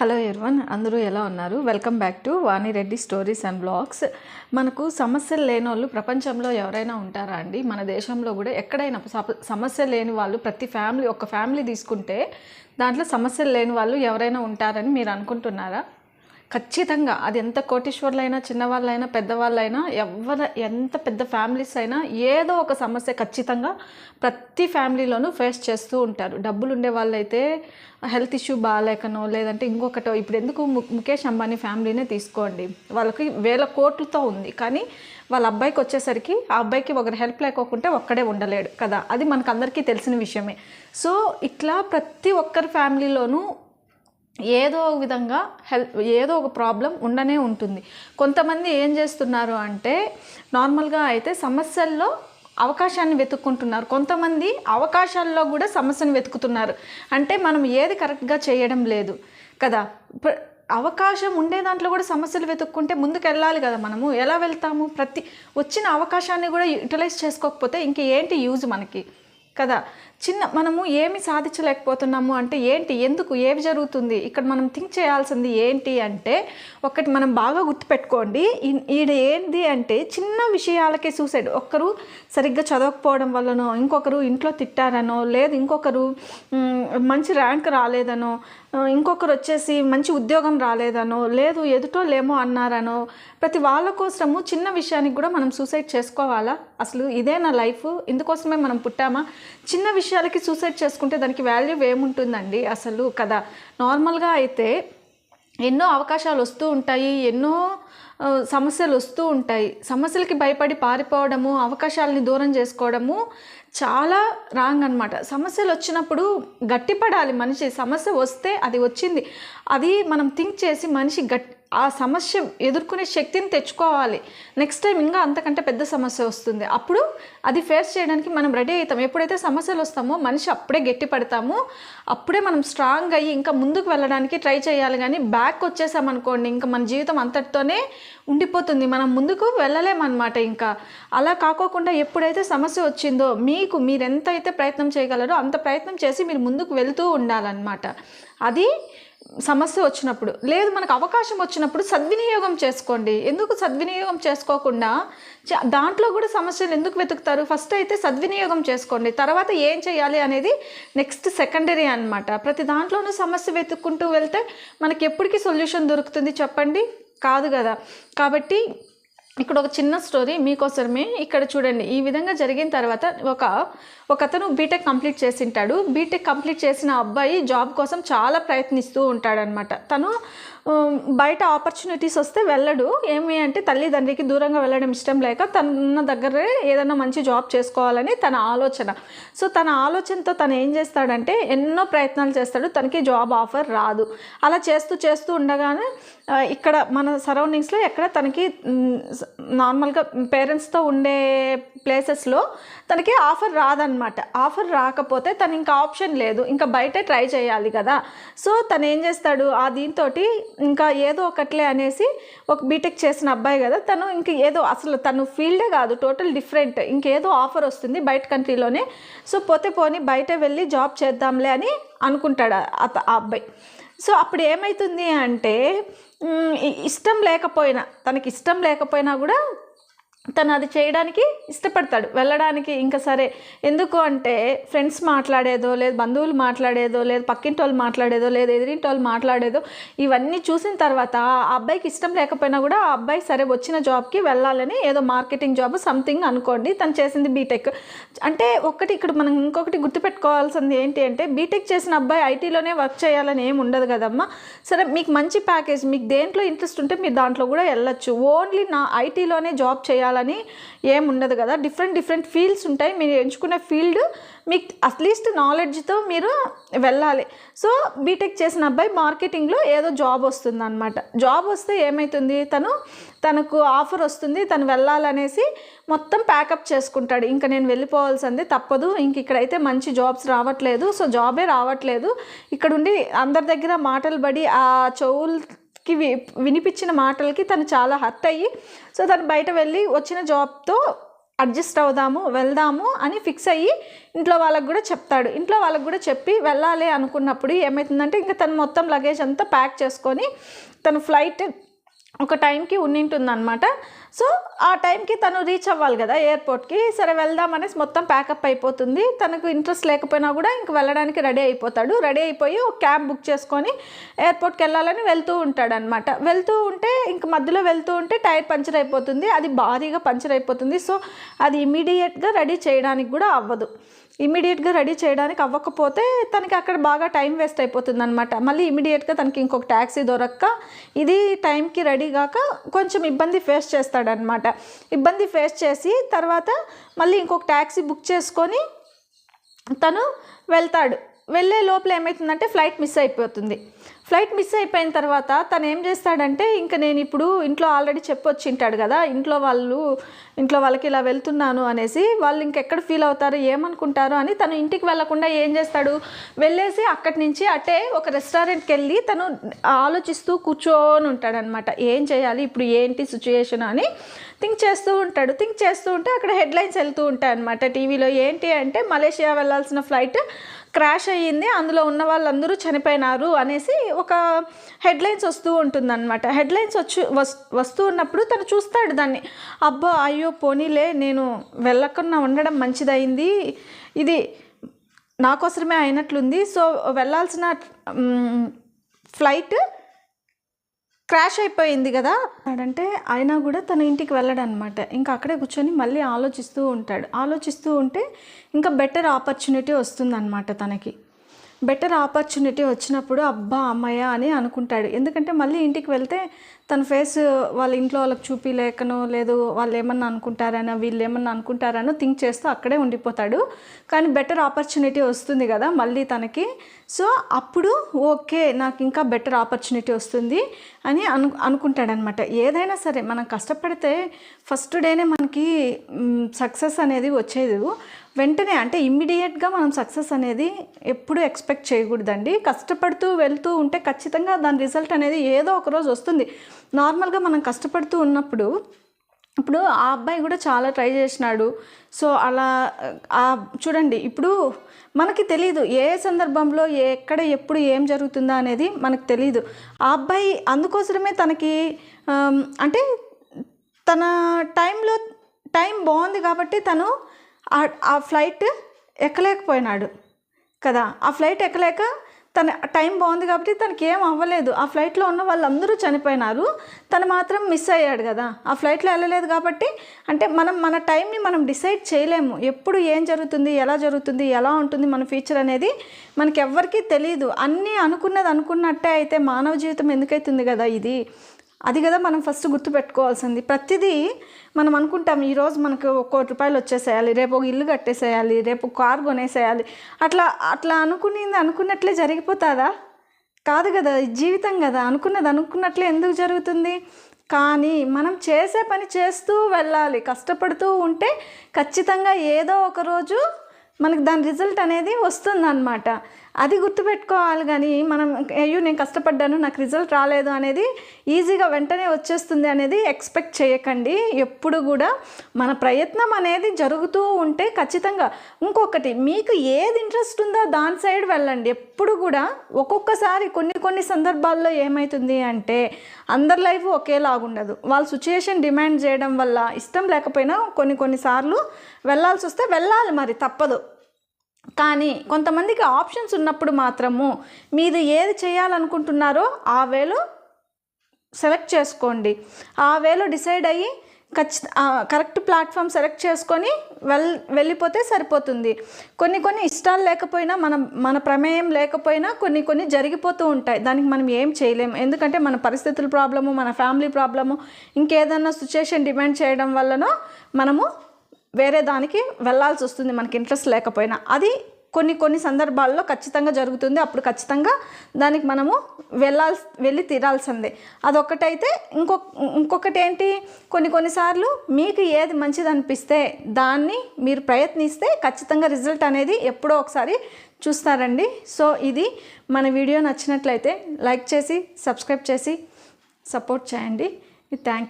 Hello Erwan అందరూ ఎలా ఉన్నారు? Welcome back to Vani Reddy stories and blogs. మనకు సమస్యలు లేని వాళ్ళు ప్రపంచంలో ఎవరైనా ఉంటారా అండి? మన దేశంలో కూడా ఎక్కడైనా సప- సమస్య లేని వాళ్ళు ప్రతి ఫ్యామిలీ ఒక ఫ్యామిలీ తీసుకుంటే దాంట్లో సమస్యలు లేని వాళ్ళు ఎవరైనా ఉంటారని మీరు అనుకుంటున్నారా? ఖచ్చితంగా. అది ఎంత కోటీశ్వర్లైనా చిన్నవాళ్ళైనా పెద్దవాళ్ళైనా ఎవరు ఎంత పెద్ద ఫ్యామిలీస్ అయినా ఏదో ఒక సమస్య ఖచ్చితంగా ప్రతి ఫ్యామిలీలోనూ ఫేస్ చేస్తూ ఉంటారు. డబ్బులు ఉండే వాళ్ళైతే హెల్త్ ఇష్యూ బాగాలేకనో లేదంటే ఇంకొకటో ఇప్పుడు ఎందుకు ము- ముఖేష్ అంబానీ ఫ్యామిలీనే తీసుకోండి. వాళ్ళకి వేల కోట్లతో ఉంది. కానీ వాళ్ళ అబ్బాయికి వచ్చేసరికి ఆ అబ్బాయికి ఒకరు హెల్ప్ లేకోకుంటే ఒక్కడే ఉండలేడు కదా. అది మనకు అందరికీ తెలిసిన విషయమే. సో ఇట్లా ప్రతి ఒక్కరి ఫ్యామిలీలోనూ ఏదో ఒక విధంగా హెల్ప్ ఏదో ఒక ప్రాబ్లం ఉండనే ఉంటుంది. కొంతమంది ఏం చేస్తున్నారు అంటే నార్మల్గా అయితే సమస్యల్లో అవకాశాన్ని వెతుక్కుంటున్నారు. కొంతమంది అవకాశాల్లో కూడా సమస్యను వెతుకుతున్నారు. అంటే మనం ఏది కరెక్ట్గా చేయడం లేదు కదా. అవకాశం ఉండే దాంట్లో కూడా సమస్యలు వెతుక్కుంటే ముందుకు వెళ్ళాలి కదా మనము. ఎలా వెళ్తాము? ప్రతి వచ్చిన అవకాశాన్ని కూడా యూటిలైజ్ చేసుకోకపోతే ఇంక ఏంటి యూజ్ మనకి కదా? చిన్న మనము ఏమి సాధించలేకపోతున్నాము అంటే ఏంటి? ఎందుకు? ఏమి జరుగుతుంది? ఇక్కడ మనం థింక్ చేయాల్సింది ఏంటి అంటే ఒకటి మనం బాగా గుర్తుపెట్టుకోండి. ఈడ ఏంటి అంటే చిన్న విషయాలకే సూసైడ్ ఒక్కరు సరిగ్గా చదవకపోవడం వల్లనో ఇంకొకరు ఇంట్లో తిట్టారనో లేదు ఇంకొకరు మంచి ర్యాంక్ రాలేదనో ఇంకొకరు వచ్చేసి మంచి ఉద్యోగం రాలేదనో లేదు ఎదుటో లేమో అన్నారనో ప్రతి వాళ్ళ కోసము చిన్న విషయానికి కూడా మనం సూసైడ్ చేసుకోవాలా? అసలు ఇదే నా లైఫ్ ఇందుకోసమే మనం పుట్టామా? చిన్న విషయం విషయాలకి సూసైడ్ చేసుకుంటే దానికి వాల్యూ ఏముంటుందండి అసలు కదా నార్మల్గా అయితే ఎన్నో అవకాశాలు వస్తూ ఉంటాయి ఎన్నో సమస్యలు వస్తూ ఉంటాయి. సమస్యలకి భయపడి పారిపోవడము అవకాశాలని దూరం చేసుకోవడము చాలా రాంగ్ అనమాట సమస్యలు వచ్చినప్పుడు గట్టిపడాలి మనిషి. సమస్య వస్తే అది వచ్చింది. అది మనం థింక్ చేసి మనిషి గట్ ఆ సమస్య ఎదుర్కొనే శక్తిని తెచ్చుకోవాలి. నెక్స్ట్ టైం ఇంకా అంతకంటే పెద్ద సమస్య వస్తుంది. అప్పుడు అది ఫేస్ చేయడానికి మనం రెడీ అవుతాం. ఎప్పుడైతే సమస్యలు వస్తామో మనిషి అప్పుడే గట్టి పడతాము. అప్పుడే మనం స్ట్రాంగ్ అయ్యి ఇంకా ముందుకు వెళ్ళడానికి ట్రై చేయాలి. కానీ బ్యాక్ వచ్చేసామనుకోండి ఇంకా మన జీవితం అంతటితోనే ఉండిపోతుంది. మనం ముందుకు వెళ్ళలేమన్నమాట ఇంకా. అలా కాకోకుండా ఎప్పుడైతే సమస్య వచ్చిందో మీకు మీరు ఎంత అయితే ప్రయత్నం చేయగలరో అంత ప్రయత్నం చేసి మీరు ముందుకు వెళ్తూ ఉండాలన్నమాట. అది సమస్య వచ్చినప్పుడు లేదు మనకు అవకాశం వచ్చినప్పుడు సద్వినియోగం చేసుకోండి. ఎందుకు సద్వినియోగం చేసుకోకుండా దాంట్లో కూడా సమస్యలు ఎందుకు వెతుకుతారు? ఫస్ట్ అయితే సద్వినియోగం చేసుకోండి. తర్వాత ఏం చేయాలి అనేది నెక్స్ట్ సెకండరీ అన్నమాట. ప్రతి దాంట్లోనూ సమస్య వెతుక్కుంటూ వెళ్తే మనకి ఎప్పటికీ సొల్యూషన్ దొరుకుతుంది చెప్పండి? కాదు కదా. కాబట్టి ఇక్కడ ఒక చిన్న స్టోరీ మీకోసమే. ఇక్కడ చూడండి ఈ విధంగా జరిగిన తర్వాత ఒక ఒక అతను బీటెక్ కంప్లీట్ చేసింటాడు. బీటెక్ కంప్లీట్ చేసిన అబ్బాయి జాబ్ కోసం చాలా ప్రయత్నిస్తూ ఉంటాడనమాట తను బయట ఆపర్చునిటీస్ వస్తే వెళ్ళడు. ఏమి అంటే తల్లిదండ్రికి దూరంగా వెళ్ళడం ఇష్టం లేక తన దగ్గరే ఏదైనా మంచి జాబ్ చేసుకోవాలని తన ఆలోచన. సో తన ఆలోచనతో తను ఏం చేస్తాడంటే ఎన్నో ప్రయత్నాలు చేస్తాడు. తనకి జాబ్ ఆఫర్ రాదు. అలా చేస్తూ చేస్తూ ఉండగానే ఇక్కడ మన సరౌండింగ్స్లో ఎక్కడ తనకి నార్మల్గా పేరెంట్స్తో ఉండే ప్లేసెస్లో తనకి ఆఫర్ రాదనమాట ఆఫర్ రాకపోతే తను ఇంకా ఆప్షన్ లేదు. ఇంకా బయటే ట్రై చేయాలి కదా. సో తను ఏం చేస్తాడు? ఆ దీంతో ఇంకా ఏదో ఒకట్లే అనేసి ఒక బీటెక్ చేసిన అబ్బాయి కదా తను ఇంక ఏదో అసలు తను ఫీల్డే కాదు టోటల్ డిఫరెంట్ ఇంకేదో ఆఫర్ వస్తుంది బయట కంట్రీలోనే. సో పోతే పోని బయట వెళ్ళి జాబ్ చేద్దాంలే అని అనుకుంటాడు అత ఆ అబ్బాయి. సో అప్పుడు ఏమవుతుంది అంటే ఇష్టం లేకపోయినా తనకి ఇష్టం లేకపోయినా కూడా తను అది చేయడానికి ఇష్టపడతాడు. వెళ్ళడానికి ఇంకా సరే ఎందుకు అంటే ఫ్రెండ్స్ మాట్లాడేదో లేదు బంధువులు మాట్లాడేదో లేదు పక్కింటి వాళ్ళు మాట్లాడేదో లేదు ఎదిరింటి వాళ్ళు మాట్లాడేదో ఇవన్నీ చూసిన తర్వాత ఆ అబ్బాయికి ఇష్టం లేకపోయినా కూడా ఆ అబ్బాయి సరే వచ్చిన జాబ్కి వెళ్ళాలని ఏదో మార్కెటింగ్ జాబ్ సంథింగ్ అనుకోండి. తను చేసింది బీటెక్ అంటే ఒకటి ఇక్కడ మనం ఇంకొకటి గుర్తుపెట్టుకోవాల్సింది ఏంటి అంటే బీటెక్ చేసిన అబ్బాయి ఐటీలోనే వర్క్ చేయాలని ఏమి ఉండదు కదమ్మా. సరే మీకు మంచి ప్యాకేజ్ మీకు దేంట్లో ఇంట్రెస్ట్ ఉంటే మీరు దాంట్లో కూడా వెళ్ళచ్చు. ఓన్లీ నా ఐటీలోనే జాబ్ చేయాలి చేయాలని ఏం ఉండదు కదా. డిఫరెంట్ డిఫరెంట్ ఫీల్డ్స్ ఉంటాయి. మీరు ఎంచుకునే ఫీల్డ్ మీకు అట్లీస్ట్ నాలెడ్జ్తో మీరు వెళ్ళాలి. సో బీటెక్ చేసిన అబ్బాయి మార్కెటింగ్లో ఏదో జాబ్ వస్తుంది అనమాట జాబ్ వస్తే ఏమవుతుంది తను తనకు ఆఫర్ వస్తుంది. తను వెళ్ళాలనేసి మొత్తం ప్యాకప్ చేసుకుంటాడు. ఇంకా నేను వెళ్ళిపోవాల్సింది తప్పదు. ఇంక ఇక్కడైతే మంచి జాబ్స్ రావట్లేదు. సో జాబే రావట్లేదు. ఇక్కడుండి అందరి దగ్గర మాటలు పడి ఆ చెవులు వి వినిపించిన మాటలకి తను చాలా హర్ట్ అయ్యి సో తను బయట వెళ్ళి వచ్చిన జాబ్తో అడ్జస్ట్ అవుదాము వెళ్దాము అని ఫిక్స్ అయ్యి ఇంట్లో వాళ్ళకి కూడా చెప్తాడు. ఇంట్లో వాళ్ళకి కూడా చెప్పి వెళ్ళాలి అనుకున్నప్పుడు ఏమవుతుందంటే ఇంకా తను మొత్తం లగేజ్ అంతా ప్యాక్ చేసుకొని తను ఫ్లైట్ ఒక టైంకి ఉన్నింటుందన్నమాట. సో ఆ టైంకి తను రీచ్ అవ్వాలి కదా ఎయిర్పోర్ట్కి. సరే వెళ్దాం అనేసి మొత్తం ప్యాకప్ అయిపోతుంది. తనకు ఇంట్రెస్ట్ లేకపోయినా కూడా ఇంక వెళ్ళడానికి రెడీ అయిపోతాడు. రెడీ అయిపోయి ఒక క్యాబ్ బుక్ చేసుకొని ఎయిర్పోర్ట్కి వెళ్ళాలని వెళ్తూ ఉంటాడు అనమాట వెళ్తూ ఉంటే ఇంక మధ్యలో వెళ్తూ ఉంటే టైర్ పంచర్ అయిపోతుంది. అది భారీగా పంచర్ అయిపోతుంది. సో అది ఇమీడియట్గా రెడీ చేయడానికి కూడా అవ్వదు. ఇమీడియట్గా రెడీ చేయడానికి అవ్వకపోతే తనకి అక్కడ బాగా టైం వేస్ట్ అయిపోతుంది అనమాట మళ్ళీ ఇమీడియట్గా తనకి ఇంకొక ట్యాక్సీ దొరక్క ఇది టైంకి రెడీ కాక కొంచెం ఇబ్బంది ఫేస్ చేస్తాడనమాట ఇబ్బంది ఫేస్ చేసి తర్వాత మళ్ళీ ఇంకొక ట్యాక్సీ బుక్ చేసుకొని తను వెళ్తాడు. వెళ్ళే లోపల ఏమవుతుందంటే ఫ్లైట్ మిస్ అయిపోతుంది. ఫ్లైట్ మిస్ అయిపోయిన తర్వాత తను ఏం చేస్తాడంటే ఇంకా నేను ఇప్పుడు ఇంట్లో ఆల్రెడీ చెప్పొచ్చింటాడు కదా ఇంట్లో వాళ్ళు ఇంట్లో వాళ్ళకి ఇలా వెళ్తున్నాను అనేసి వాళ్ళు ఇంకెక్కడ ఫీల్ అవుతారు ఏమనుకుంటారు అని తను ఇంటికి వెళ్ళకుండా ఏం చేస్తాడు? వెళ్ళేసి అక్కడి నుంచి అటే ఒక రెస్టారెంట్కి వెళ్ళి తను ఆలోచిస్తూ కూర్చొని ఉంటాడనమాట. ఏం చేయాలి? ఇప్పుడు ఏంటి సిచ్యుయేషన్? అని థింక్ చేస్తూ ఉంటాడు. థింక్ చేస్తూ ఉంటే అక్కడ హెడ్లైన్స్ వెళ్తూ ఉంటాయి అనమాట టీవీలో ఏంటి అంటే మలేషియా వెళ్ళాల్సిన ఫ్లైట్ క్రాష్ అయ్యింది. అందులో ఉన్న వాళ్ళందరూ చనిపోయినారు అనేసి ఒక హెడ్లైన్స్ వస్తూ ఉంటుందన్నమాట. హెడ్లైన్స్ వచ్చి వస్తూ ఉన్నప్పుడు తను చూస్తాడు దాన్ని. అబ్బా అయ్యో పోనీలే నేను వెళ్ళకుండా ఉండడం మంచిదైంది ఇది నా కోసమే అయినట్లుంది. సో వెళ్ళాల్సిన ఫ్లైట్ క్రాష్ అయిపోయింది కదా? అంటే అయినా కూడా తన ఇంటికి వెళ్ళడం అనమాట ఇంకా అక్కడే కూర్చొని మళ్ళీ ఆలోచిస్తూ ఉంటాడు. ఆలోచిస్తూ ఉంటే ఇంకా బెటర్ ఆపర్చునిటీ వస్తుందన్నమాట తనకి. బెటర్ ఆపర్చునిటీ వచ్చినప్పుడు అబ్బా అమ్మాయ అని అనుకుంటాడు. ఎందుకంటే మళ్ళీ ఇంటికి వెళ్తే తన ఫేస్ వాళ్ళ ఇంట్లో వాళ్ళకి చూపిలేకనో లేదు వాళ్ళు ఏమన్నా అనుకుంటారనో వీళ్ళు ఏమన్నా అనుకుంటారనో థింక్ చేస్తూ అక్కడే ఉండిపోతాడు. కానీ బెటర్ ఆపర్చునిటీ వస్తుంది కదా మళ్ళీ తనకి. సో అప్పుడు ఓకే నాకు ఇంకా బెటర్ ఆపర్చునిటీ వస్తుంది అని అను అనుకుంటాడనమాట. ఏదైనా సరే మనం కష్టపడితే ఫస్ట్ డేనే మనకి సక్సెస్ అనేది వచ్చేది. వెంటనే అంటే ఇమ్మీడియట్గా మనం సక్సెస్ అనేది ఎప్పుడూ ఎక్స్పెక్ట్ చేయకూడదండి. కష్టపడుతూ వెళ్తూ ఉంటే ఖచ్చితంగా దాని రిజల్ట్ అనేది ఏదో ఒక రోజు వస్తుంది. నార్మల్గా మనం కష్టపడుతూ ఉన్నప్పుడు ఇప్పుడు ఆ అబ్బాయి కూడా చాలా ట్రై చేసినాడు. సో అలా చూడండి ఇప్పుడు మనకి తెలియదు ఏ సందర్భంలో ఎక్కడ ఎప్పుడు ఏం జరుగుతుందా అనేది మనకు తెలియదు ఆ అబ్బాయి అందుకోసమే తనకి అంటే తన టైంలో టైం బాగుంది కాబట్టి తను ఆ- ఆ ఫ్లైట్ ఎక్కలేకపోయినాడు కదా. ఆ ఫ్లైట్ ఎక్కలేక తన టైం బాగుంది కాబట్టి తనకి ఏం అవ్వలేదు. ఆ ఫ్లైట్లో ఉన్న వాళ్ళందరూ చనిపోయినారు. తను మాత్రం మిస్ అయ్యాడు కదా. ఆ ఫ్లైట్లో వెళ్ళలేదు కాబట్టి అంటే మనం మన టైంని మనం డిసైడ్ చేయలేము. ఎప్పుడు ఏం జరుగుతుంది ఎలా జరుగుతుంది ఎలా ఉంటుంది మన ఫ్యూచర్ అనేది మనకి ఎవ్వరికీ తెలియదు అన్నీ అనుకున్నది అనుకున్నట్టే అయితే మానవ జీవితం ఎందుకైతుంది కదా ఇది? అది కదా మనం ఫస్ట్ గుర్తుపెట్టుకోవాల్సింది. ప్రతిదీ మనం అనుకుంటాం ఈరోజు మనకు ఒక కోటి రూపాయలు వచ్చేసేయాలి రేపు ఒక ఇల్లు కట్టేసేయాలి రేపు కారు కొనేసేయాలి. అట్లా అట్లా అనుకునేది అనుకున్నట్లే జరిగిపోతుందా? కాదు కదా జీవితం కదా. అనుకున్నది అనుకున్నట్లే ఎందుకు జరుగుతుంది? కానీ మనం చేసే పని చేస్తూ వెళ్ళాలి కష్టపడుతూ ఉంటే ఖచ్చితంగా ఏదో ఒక రోజు దాని రిజల్ట్ అనేది వస్తుందన్నమాట. అది గుర్తుపెట్టుకోవాలి కానీ మనం అయ్యో నేను కష్టపడ్డాను నాకు రిజల్ట్ రాలేదు అనేది ఈజీగా వెంటనే వచ్చేస్తుంది అనేది ఎక్స్పెక్ట్ చేయకండి. ఎప్పుడు కూడా మన ప్రయత్నం అనేది జరుగుతూ ఉంటే ఖచ్చితంగా. ఇంకొకటి మీకు ఏది ఇంట్రెస్ట్ ఉందో దాని సైడ్ వెళ్ళండి. ఎప్పుడు కూడా ఒక్కొక్కసారి కొన్ని కొన్ని సందర్భాల్లో ఏమవుతుంది అంటే అందరి లైఫ్ ఒకేలాగుండదు వాళ్ళ సిచ్యుయేషన్ డిమాండ్ చేయడం వల్ల ఇష్టం లేకపోయినా కొన్ని కొన్నిసార్లు వెళ్ళాల్సి వస్తే వెళ్ళాలి మరి తప్పదు. కానీ కొంతమందికి ఆప్షన్స్ ఉన్నప్పుడు మాత్రము మీరు ఏది చేయాలనుకుంటున్నారో ఆ వేలో సెలెక్ట్ చేసుకోండి. ఆ వేలో డిసైడ్ అయ్యి ఖచ్చిత కరెక్ట్ ప్లాట్ఫామ్ సెలెక్ట్ చేసుకొని వెల్ వెళ్ళిపోతే సరిపోతుంది. కొన్ని కొన్ని ఇష్టాలు లేకపోయినా మనం మన ప్రమేయం లేకపోయినా కొన్ని కొన్ని జరిగిపోతూ ఉంటాయి. దానికి మనం ఏం చేయలేము ఎందుకంటే మన పరిస్థితుల ప్రాబ్లము మన ఫ్యామిలీ ప్రాబ్లము ఇంకేదన్నా సిచ్యుయేషన్ డిమాండ్ చేయడం వల్లనో మనము వేరే దానికి వెళ్ళాల్సి వస్తుంది మనకి ఇంట్రెస్ట్ లేకపోయినా. అది కొన్ని కొన్ని సందర్భాల్లో ఖచ్చితంగా జరుగుతుంది. అప్పుడు ఖచ్చితంగా దానికి మనము వెళ్ళాల్సి వెళ్ళి తీరాల్సిందే. అదొకటైతే ఇంకొక ఇంకొకటి ఏంటి? కొన్ని కొన్నిసార్లు మీకు ఏది మంచిది అనిపిస్తే దాన్ని మీరు ప్రయత్నిస్తే ఖచ్చితంగా రిజల్ట్ అనేది ఎప్పుడో ఒకసారి చూస్తారండి. సో ఇది మన వీడియో నచ్చినట్లయితే లైక్ చేసి సబ్స్క్రైబ్ చేసి సపోర్ట్ చేయండి. థ్యాంక్